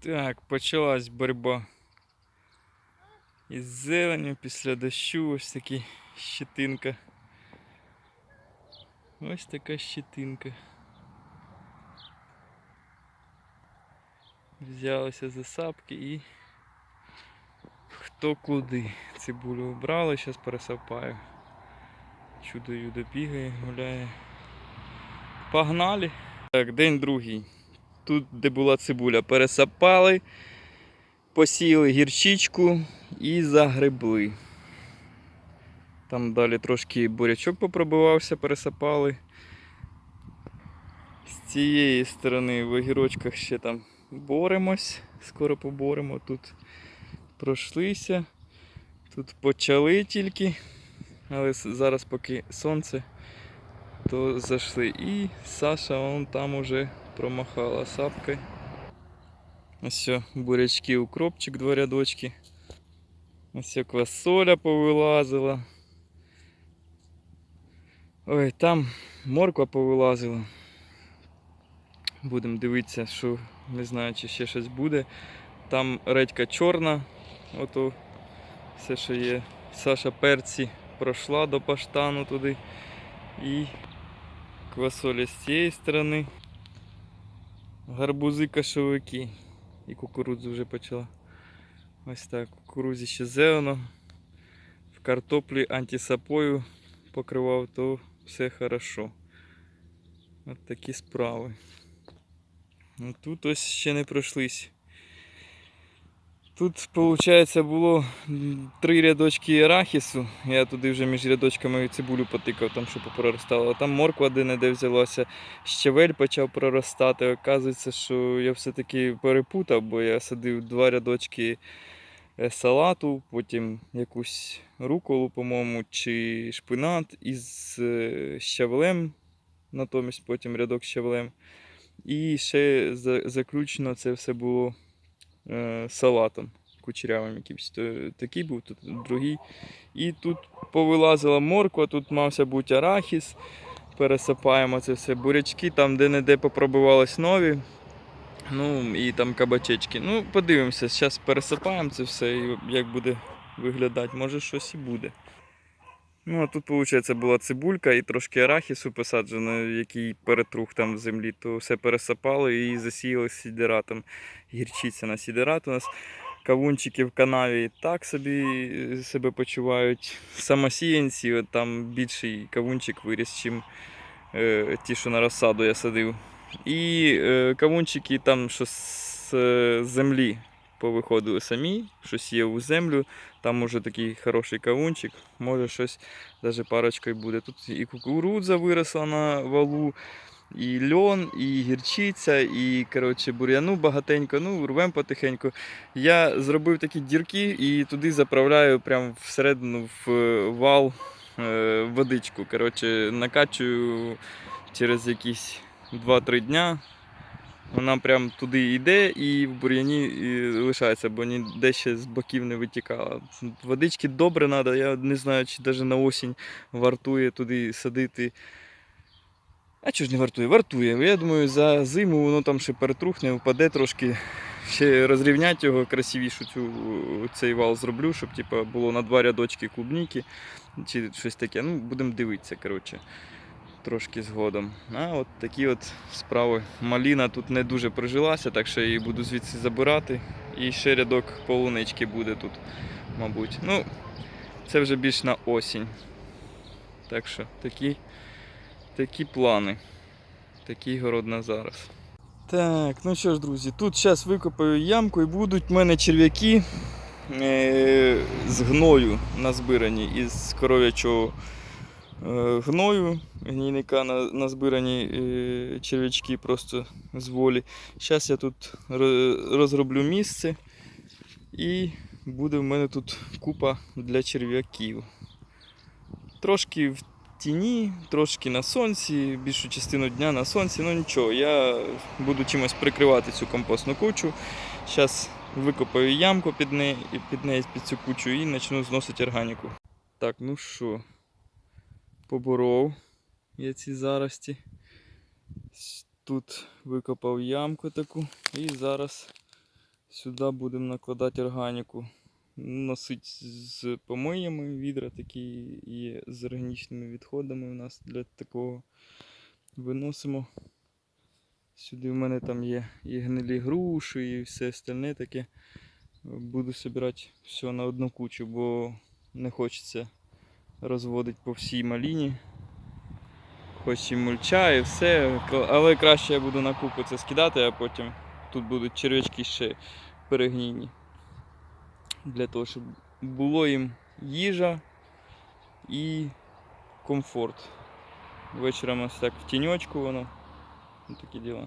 Так, почалась боротьба із зеленю після дощу, ось такі щетинка. Ось така щетинка. Взялися за сапки і хто куди. Цибулю обрали, зараз пересапаю. Чудо юдо бігає, гуляє. Погнали. Так, день другий. Тут, де була цибуля, пересапали, посіяли гірчичку і загребли. Там далі трошки бурячок попробувався, пересапали. З цієї сторони в огірочках ще там боремось, скоро поборемо. Тут пройшлися, тут почали тільки, але зараз поки сонце, то зайшли. І Саша вон там уже промахала сапкою. Ось бурячки, укропчик, два рядочки. Ось квасоля повилазила. Ой, там морква повилазила. Будемо дивитися, що не знаю, чи ще щось буде. Там редька чорна, ото все, що є. Саша перці пройшла до паштану туди. І квасоля з цієї сторони. Гарбузи кашовики. І кукурудзу вже почала. Ось так. Кукурудзі ще зелено. В картоплі антисапою покривав, то все хорошо. От такі справи. Ну, Тут ось ще не пройшлись. Тут, виходить, було три рядочки арахісу. Я туди вже між рядочками цибулю потикав, там що попроростало. А там морква де-не-де взялася. Щавель почав проростати. Оказується, що я все-таки перепутав, бо я садив два рядочки е, салату, потім якусь руколу, по-моєму, чи шпинат із е, щавлем, натомість потім рядок з щавлем. І ще за- заключено це все було салатом кучерявим якимось. То, такий був, тут другий. І тут повилазила морква, тут мався бути арахіс. Пересипаємо це все. Бурячки, там де-не-де попробувались нові. Ну і там кабачечки. Ну, подивимося, зараз пересипаємо це все і як буде виглядати. Може щось і буде. Ну, а тут, виходить, була цибулька і трошки арахісу посаджено, який перетрух там в землі, то все пересипали і засіяли сідератом. Гірчиця на сідерат у нас. Кавунчики в канаві так собі е, себе почувають. Самосіянці, от там більший кавунчик виріс, чим е, ті, що на розсаду я садив. І е, кавунчики там, що з е, землі повиходили самі, щось є у землю. Там уже такий хороший кавунчик, може щось даже парочка буде. Тут і кукурудза виросла на валу, і льон, і гірчиця, і коротше, бур'яну багатенько. Ну, рвем потихеньку. Я зробив такі дірки і туди заправляю прямо всередину в е, вал е, водичку. Коротше, накачую через якісь 2-3 дня. Вона прям туди йде і в бур'яні лишається, бо ніде ще з боків не витікала. Водички добре треба, я не знаю, чи навіть на осінь вартує туди садити. А чого ж не вартує? Вартує. Я думаю, за зиму воно там ще перетрухне, впаде трошки. Ще розрівнять його красивішу цю, цей вал зроблю, щоб типу, було на два рядочки клубніки чи щось таке. Ну, будемо дивитися, коротше трошки згодом. А от такі от справи. Маліна тут не дуже прижилася, так що її буду звідси забирати. І ще рядок полунички буде тут, мабуть. Ну, це вже більш на осінь. Так що такі, такі плани. Такий город на зараз. Так, ну що ж, друзі, тут зараз викопаю ямку і будуть в мене черв'яки е- з гною назбирані із коров'ячого гною, гнійника на, назбирані е, черв'ячки просто з волі. Зараз я тут розроблю місце і буде в мене тут купа для черв'яків. Трошки в тіні, трошки на сонці, більшу частину дня на сонці, ну нічого, я буду чимось прикривати цю компостну кучу. Зараз викопаю ямку під неї, під неї під цю кучу і почну зносити органіку. Так, ну що, поборов я ці зарості. Тут викопав ямку таку і зараз Сюди будемо накладати органіку. Носить з помиями відра такі і з органічними відходами у нас для такого виносимо. Сюди в мене там є і гнилі груші, і все остальне таке. Буду збирати все на одну кучу, бо не хочеться розводити по всій маліні. Хоч і мульча, і все, але краще я буду на купу це скидати, а потім тут будуть черв'ячки ще перегнійні. Для того, щоб було їм їжа і комфорт. Вечором ось так в тіньочку воно. Такі діла.